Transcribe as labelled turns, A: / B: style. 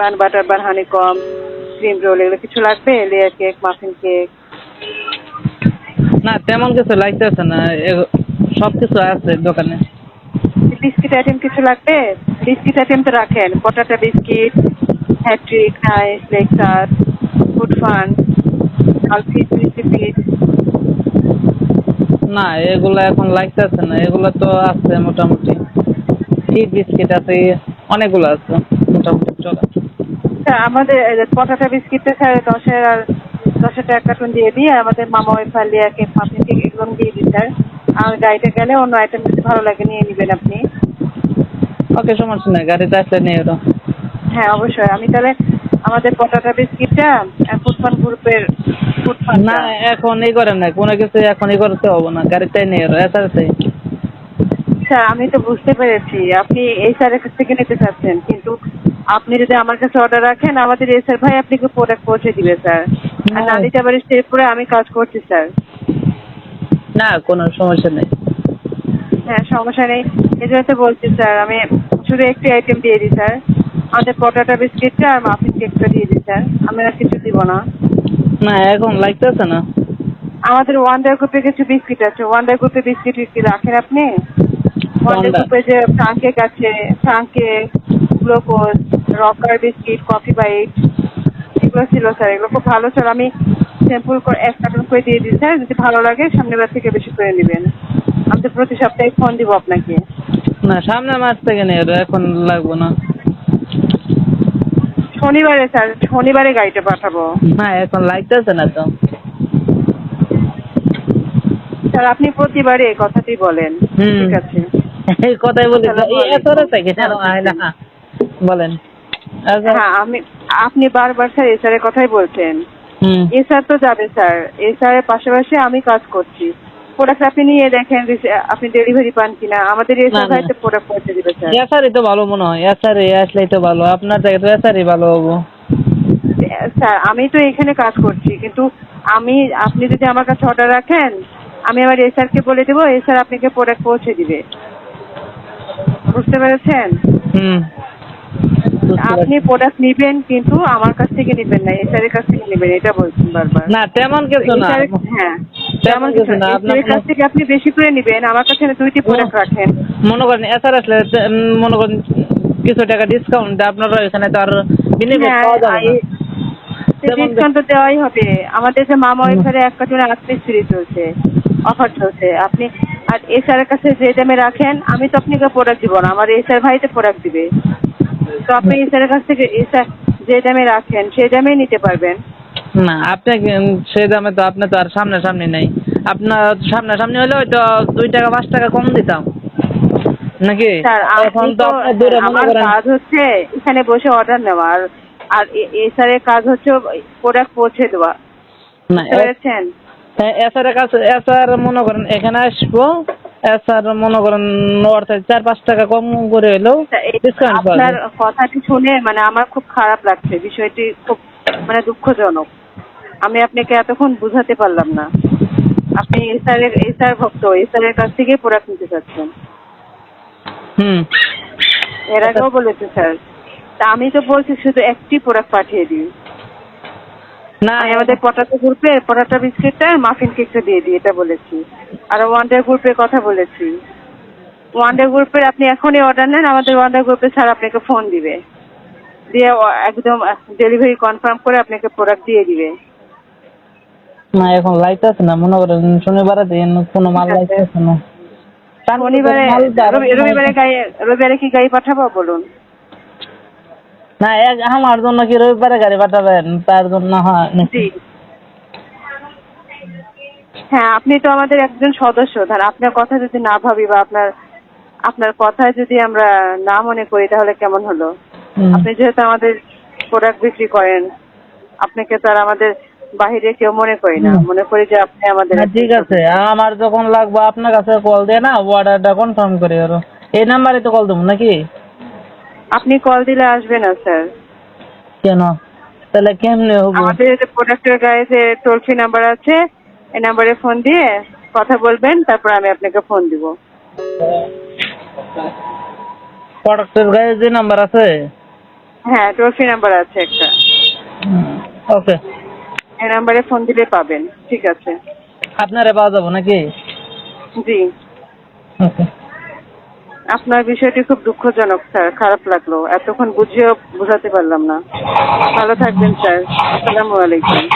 A: বান butter bun honey কম cream roll এগুলো কিছু লাগবে? লেয়ার কেক মাফিন কেক
B: না তেমন কিছু লাগতেছে না। সব কিছু আছে দোকানে।
A: বিস্কিট আইটেম কিছু লাগবে? বিস্কিট আইটেম তো রাখেন। Potato biscuit hattrick nice Lexus food fun আলফিট
B: না এগুলো এখন লাগতেছে না। এগুলো তো আছে মোটামুটি। কি বিস্কিট আছে অনেকগুলো আছে মোটামুটি।
A: আমাদের পটাটা বিস্কিটটা স্যার দশের আর দশের টাকা কার্টুন দিয়ে দিয়ে আমাদের মামা ওই ফালিয়া কেক মাফিন কেক এগুলো দিয়ে দিই স্যার আর গাড়িতে গেলে অন্য আইটেম যদি ভালো লাগে নিয়ে নেবেন আপনি।
B: ওকে সমস্যা নেই গাড়িতে আসলে নিয়ে এলো
A: হ্যাঁ অবশ্যই। আমি তাহলে আমাদের পটাটা বিস্কিটটা ফুডফান গ্রুপের ফুডফান
B: না এখন এই করেন না কোনো কিছু এখন এই করতে হবে না গাড়িতে নিয়ে এলো এসারতে
A: স্যার আমি তো বুঝতে পেরেছি আপনি এই স্যারের কাছ থেকে নিতে চাচ্ছেন কিন্তু আপনি যদি আমার কাছে অর্ডার রাখেন আমাদের এই স্যার ভাই আপনাকে প্রোডাক্ট পৌঁছে দিবে স্যার আর
B: না।
A: নালিতাবাড়ি স্টেপপুরে আমি কাজ করছি স্যার
B: না কোনো সমস্যা নেই।
A: হ্যাঁ সমস্যা নেই। এই জন্য তো বলছি স্যার আমি শুধু একটি আইটেম দিয়ে দিই স্যার আমাদের পটাটা বিস্কিটটা আর মাফিন কেকটা দিয়ে দিই স্যার আমি আর কিছু দিব না।
B: না এখন লাগতেছে না।
A: আমাদের ওয়ান্ডার গ্রুপে কিছু বিস্কিট আছে। ওয়ান্ডার গ্রুপে বিস্কিট কি রাখেন আপনি? ওয়ান্ডার। গ্রুপে যে ফ্রাঙ্ক কেক আছে ফ্রাঙ্ক কেক গ্লুকোজ রকার বিস্কিট কফি বাইট এগুলো ছিল স্যার এগুলো খুব ভালো স্যার আমি স্যাম্পল করে এক কার্টন করে দিয়ে দিই স্যার যদি ভালো লাগে সামনের বার থেকে বেশি করে নেবেন। আমি তো প্রতি সপ্তাহে ফোন দিব আপনাকে।
B: না সামনে মাস থেকে এলো এখন লাগবো না।
A: শনিবারে স্যার শনিবারে গাড়িটা পাঠাবো।
B: না এখন লাগতেছে না তো।
A: স্যার আপনি প্রতিবারে এই কথাটি বলেন ঠিক আছে?
B: এই কথাই বলি তো,
A: আসসালামু
B: এই
A: আলাইকুম।
B: এতরে থেকে যেন হয় না? বলেন।
A: হ্যাঁ আমি আপনি বারবার স্যার এসআরের কথাই বলছেন। এসআর তো যাবে স্যার। এসআরের পাশাপাশি আমি কাজ করছি। প্রোডাক্ট আপনি নিয়ে দেখেন আপনি ডেলিভারি পান কিনা। আমাদের এসআর
B: না।
A: ভাই তো প্রোডাক্ট পৌঁছে দিবে স্যার।
B: এসারই তো ভালো মনে হয়। এসারে আসলেই তো ভালো। আপনার থেকে তো এসারই ভালো হব।
A: স্যার আমি তো এখানে কাজ করছি। কিন্তু আমি আপনি যদি আমার কাছে অর্ডার রাখেন আমি আমার এসআর কে বলে দেবো এসআর আপনাকে প্রোডাক্ট পৌঁছে দিবে। বুঝতে পেরেছেন?
B: হুম।
A: আপনি। প্রোডাক্ট নিবেন কিন্তু আমার কাছ থেকে নিবেন না এসআর এর কাছ থেকে নিবেন এটা বলছেন বারবার।
B: না তেমন কিছু না।
A: হ্যাঁ
B: তেমন কিছু না, আপনার
A: কাছ থেকে আপনি বেশি করে নিবেন আমার কাছে দুইটি প্রোডাক্ট রাখেন।
B: মনে করেন এসার আসলে মনে করেন কিছু টাকা ডিসকাউন্ট আপনারা এখানে তো আর বিনিময়
A: হ্যাঁ
B: পাওয়া যাবে না।
A: ডিসকাউন্ট তো দেওয়াই হবে। আমাদের যে মামা ওইখানে এক কার্টুন আটত্রিশ ফ্রি চলছে অফার চলছে আপনি আর এসআর এর কাছে যে দামে রাখেন আমি তো আপনাকে প্রোডাক্ট দিব না। আমার এসআর ভাই তো প্রোডাক্ট দিবে। তো আপনি এসআর এর কাছ থেকে এসআর যে দামে রাখেন সেই দামেই নিতে পারবেন।
B: না আপনি সেই দামে তো আপনি তো আর সামনে সামনে নেই। আপনার সামনে সামনে হলে হয়তো দুই টাকা পাঁচ টাকা কম দিতাম। নাকি? এখন তো
A: আমার কাজ হচ্ছে এখানে বসে অর্ডার নেওয়া আর আর এসআর এর কাজ হচ্ছে প্রোডাক্ট পৌঁছে দেওয়া।
B: না এসার কাছে এসার মনে করেন এখানে আসব এসার মনে করেন অর্থাৎ চার পাঁচ টাকা কম করে হলেও ডিসকাউন্ট
A: আপনার কথাটি শুনে মানে আমার খুব খারাপ লাগছে বিষয়টি খুব মানে দুঃখজনক। আমি আপনাকে এতক্ষণ বুঝাতে পারলাম না। আপনি এসআর এর এসআর ভক্ত এসআর এর কাছ থেকে প্রোডাক্ট নিতে চাচ্ছেন।
B: হুম।
A: এর আগেও বলেছে স্যার। তা আমি তো বলছি শুধু একটি প্রোডাক্ট পাঠিয়ে দিই
B: না
A: আমাদের পটাটো গ্রুপে পটাটো বিস্কিটটা মাফিন কেকটা দিয়ে দিই এটা বলেছি। আর গ্রুপের কথা বলেছি। গ্রুপের আপনি এখনই অর্ডার নেন আমাদের গ্রুপে স্যার আপনাকে ফোন দিবে। দিয়ে একদম ডেলিভারি কনফার্ম করে আপনাকে প্রোডাক্ট দিয়ে দিবে।
B: না এখন লাইট আছে না মনে করেন শনিবারে দিন কোনো মাল লাইট আছে। না।
A: শনিবারে রবিবারে গাড়ি রবিবারে কি গাড়ি পাঠাবো বলুন?
B: না এক আমার জন্য কি রবিবারে গাড়ি পাঠাবেন? তার জন্য হয়
A: জি। হ্যাঁ আপনি তো আমাদের একজন সদস্য। ধর আপনার কথা যদি না ভাবি বা আপনার আপনার কথা যদি আমরা না মনে করি তাহলে কেমন হলো? আপনি যেহেতু আমাদের প্রোডাক্ট বিক্রি করেন আপনাকে তো আর আমাদের বাহিরে কেউ মনে করি না। মনে করি যে আপনি আমাদের
B: হ্যাঁ, ঠিক আছে। আমার যখন লাগবে আপনার কাছে কল দিয়ে না অর্ডারটা কনফার্ম করে আরও। এই নাম্বারে তো কল দেবো নাকি?
A: আপনি কল দিলে আসবে না স্যার
B: কেন? তাহলে কেমনে হব?
A: আমাদের প্রোডাক্টের গায়ে যে টোল ফ্রি নাম্বার আছে এই নাম্বারে ফোন দিয়ে কথা বলবেন তারপর আমি আপনাকে ফোন দিব।
B: প্রোডাক্টের গায়ে যে নাম্বার আছে?
A: হ্যাঁ টোল ফ্রি নাম্বার আছে একটা।
B: ওকে
A: এই নাম্বারে ফোন দিলে পাবেন ঠিক আছে।
B: আপনারে পাওয়া যাব নাকি?
A: জি।
B: ওকে
A: আপনার বিষয়টি খুব দুঃখজনক, স্যার। খারাপ লাগল। এতক্ষণ বুঝিয়ে বোঝাতে পারলাম না। ভালো থাকবেন, স্যার। আসসালামু আলাইকুম।